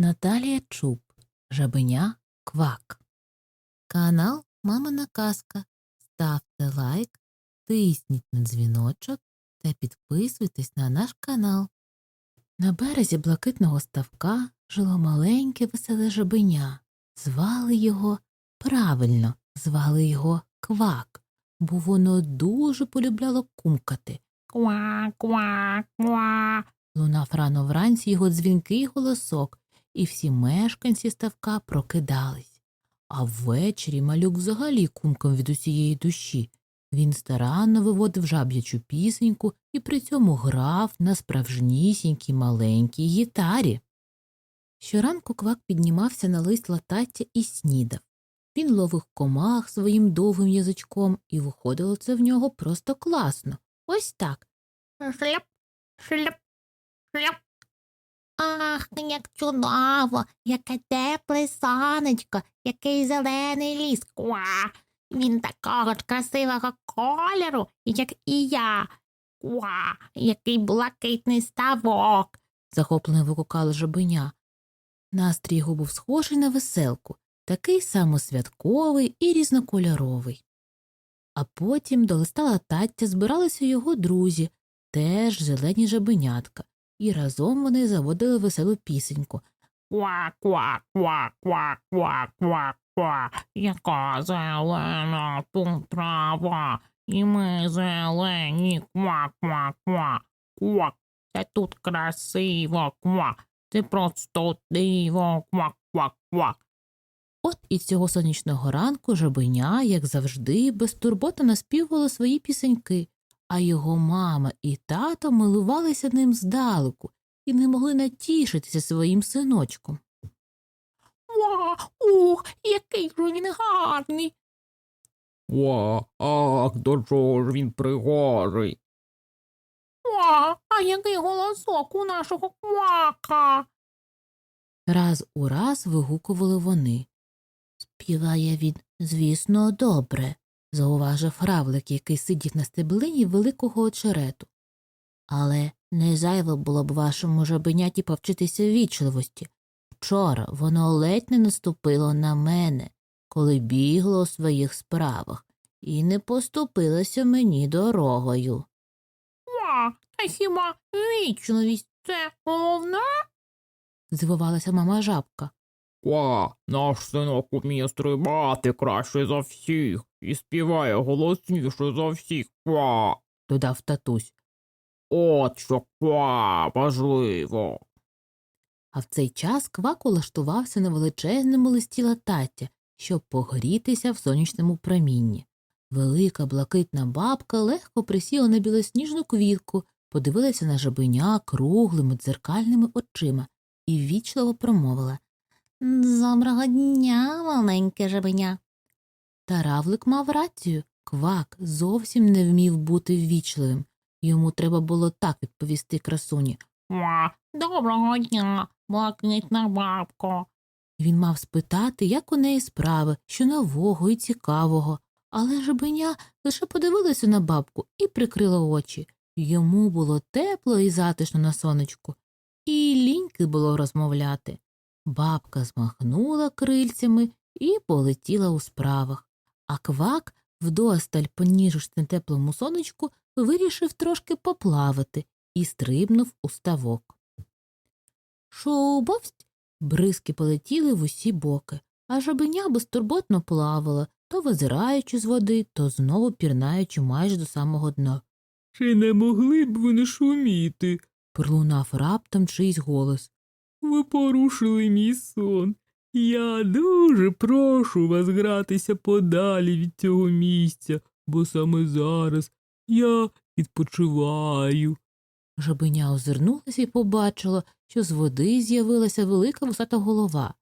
Наталія Чуб, Жабеня Квак. Канал Мамина Казка. Ставте лайк, тисніть на дзвіночок та підписуйтесь на наш канал. На березі блакитного ставка жило маленьке веселе жабеня. Звали його правильно, звали його Квак, бо воно дуже полюбляло кумкати. Ква, ква, ква. Лунав рано вранці його дзвінкий голосок, і всі мешканці ставка прокидались. А ввечері малюк взагалі кумкав від усієї душі. Він старанно виводив жаб'ячу пісеньку і при цьому грав на справжнісінькій маленькій гітарі. Щоранку квак піднімався на лист латаття і снідав. Він ловив комах своїм довгим язичком, і виходило це в нього просто класно. Ось так. Шляп, шляп, шляп. Ах, як чудово, яке тепле сонечко, який зелений ліс. Ква. Він такого ж красивого кольору, як і я. Ква, який блакитний ставок. захоплено викукало жабеня. Настрій його був схожий на веселку, такий само святковий і різнокольоровий. А потім до листа латаття збиралися його друзі, теж зелені жабенятка, і разом вони заводили веселу пісеньку. Ква, ква, ква, ква, ква, ква, ква. Яка зелена тут трава. І ми зелені. Ква, ква, ква. Ква. Це тут красиво. Ква. Це просто диво. Ква, ква, ква. От і цього сонячного ранку жабеня, як завжди, безтурботно наспівувало свої пісеньки, а його мама і тато милувалися ним здалеку і не могли натішитися своїм синочком. Ва, ух, який же він гарний. Ва, ах, до чого ж він пригожий. Ва, а який голосок у нашого квака. Раз у раз вигукували вони. Співає він, звісно, добре, зауважив равлик, який сидів на стеблині великого очерету. Але не зайве було б вашому жабеняті повчитися вічливості. Вчора воно ледь не наступило на мене, коли бігло у своїх справах, і не поступилося мені дорогою. Ва, та хіба вічливість це головне? Здивувалася мама жабка. Ва, наш синок уміє стрибати краще за всіх і співає голосніше за всіх. Ва. додав татусь. От що ква, важливо. А в цей час квак улаштувався на величезному листі латаття, щоб погрітися в сонячному промінні. Велика блакитна бабка легко присіла на білосніжну квітку, подивилася на жабеня круглими дзеркальними очима і ввічливо промовила Доброго дня, маленьке жабеня. Та равлик мав рацію. Квак зовсім не вмів бути ввічливим. Йому треба було так відповісти красуні. Доброго дня, блакитна бабко. Він мав спитати, як у неї справи, що нового і цікавого, але жабеня лише подивилася на бабку і прикрила очі. Йому було тепло і затишно на сонечку, і ліньки було розмовляти. Бабка змахнула крильцями і полетіла у справах, а квак, вдосталь поніживши на теплому сонечку, вирішив трошки поплавати і стрибнув у ставок. Шубовсть! Бризки полетіли в усі боки, а жабеня безтурботно плавала, то визираючи з води, то знову пірнаючи майже до самого дна. Чи не могли б ви не шуміти? Пролунав раптом чийсь голос. Ви порушили мій сон. Я дуже прошу вас гратися подалі від цього місця, бо саме зараз я відпочиваю. Жабеня озирнулася і побачила, що з води з'явилася велика вусата голова.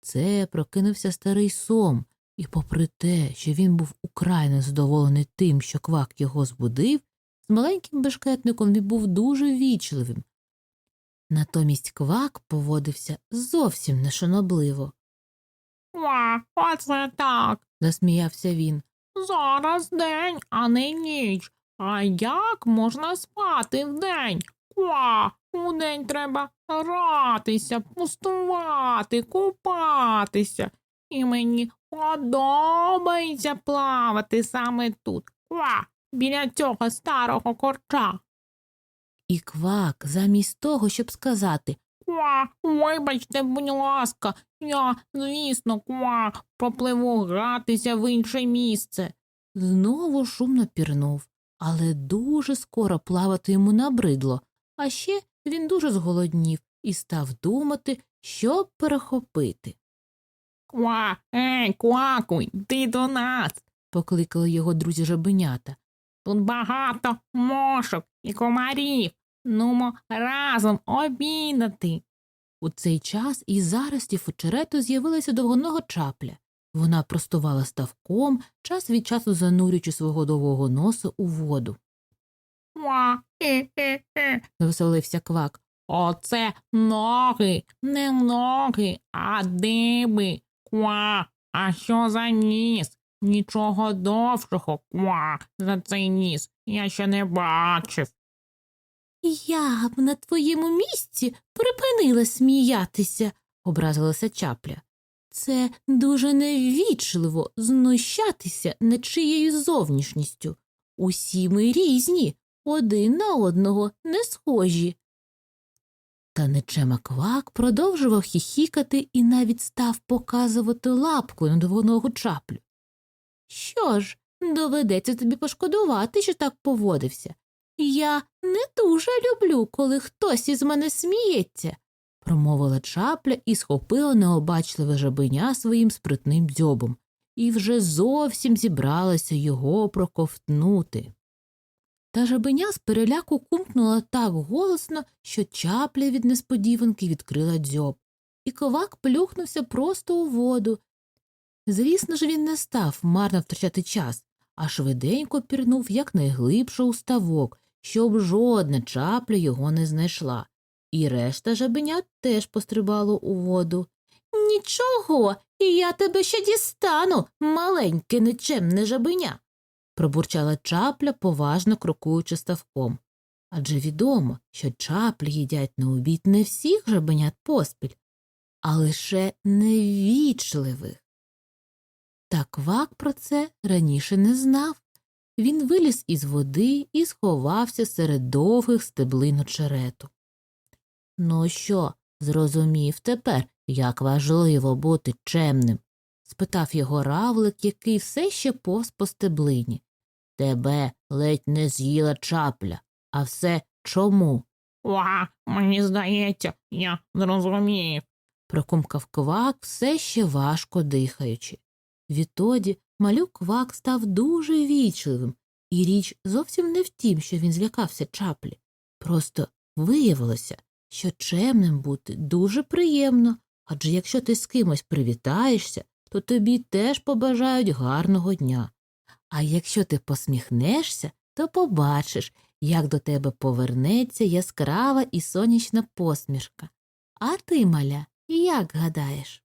Це прокинувся старий сом, і, попри те, що він був украй незадоволений тим, що квак його збудив, з маленьким бешкетником він був дуже вічливим. Натомість квак поводився зовсім нешанобливо, Ва, оце так. засміявся він. Зараз день, а не ніч. А як можна спати вдень? Ква, удень треба гратися, пустувати, купатися. І мені подобається плавати саме тут. Ква, біля цього старого корча. І квак, замість того, щоб сказати Ква, вибачте, будь ласка, я, звісно, ква, пропливу гратися в інше місце. знову шумно пірнув, але дуже скоро плавати йому набридло, а ще він дуже зголоднів і став думати, що перехопити. Ква, ей, квакуй, ти до нас. Покликали його друзі жабенята. Тут багато мошок і комарів. Нумо разом обідати. У цей час із заростів очерету з'явилася довгоного чапля. Вона простувала ставком, час від часу занурюючи свого довгого носа у воду. Ква, хе-хе-хе. Завеселився квак. Оце ноги, не ноги, а диби. Ква, а що за ніс? Нічого довшого, ква, за цей ніс я ще не бачив. Я б на твоєму місці припинила сміятися, образилася чапля. Це дуже невічливо знущатися над чиєю зовнішністю. Усі ми різні, один на одного не схожі. Та нечема квак продовжував хіхікати і навіть став показувати лапкою на довгоногу чаплю. Що ж, доведеться тобі пошкодувати, що так поводився. Я не дуже люблю, коли хтось із мене сміється, промовила чапля і схопила необачливе жабеня своїм спритним дзьобом, і вже зовсім зібралася його проковтнути. Та жабеня з переляку кумкнула так голосно, що чапля від несподіванки відкрила дзьоб, і ковак плюхнувся просто у воду. Звісно ж, він не став марно втрачати час, а швиденько пірнув якнайглибше у ставок, щоб жодна чапля його не знайшла, і решта жабенят теж пострибало у воду. Нічого, я тебе ще дістану, маленьке нечемне жабеня, пробурчала чапля, поважно крокуючи ставком. Адже відомо, що чаплі їдять на обід не всіх жабенят поспіль, а лише невічливих. Та квак про це раніше не знав. Він виліз із води і сховався серед довгих стеблин очерету. Ну що, зрозумів тепер, як важливо бути чемним? спитав його равлик, який все ще повз по стеблині. Тебе ледь не з'їла чапля, а все чому? Ква, мені здається, я зрозумів. прокумкав квак, все ще важко дихаючи. Відтоді малюк квак став дуже вічливим, і річ зовсім не в тім, що він злякався чаплі. Просто виявилося, що чемним бути дуже приємно, адже якщо ти з кимось привітаєшся, то тобі теж побажають гарного дня. А якщо ти посміхнешся, то побачиш, як до тебе повернеться яскрава і сонячна посмішка. А ти, маля, як гадаєш?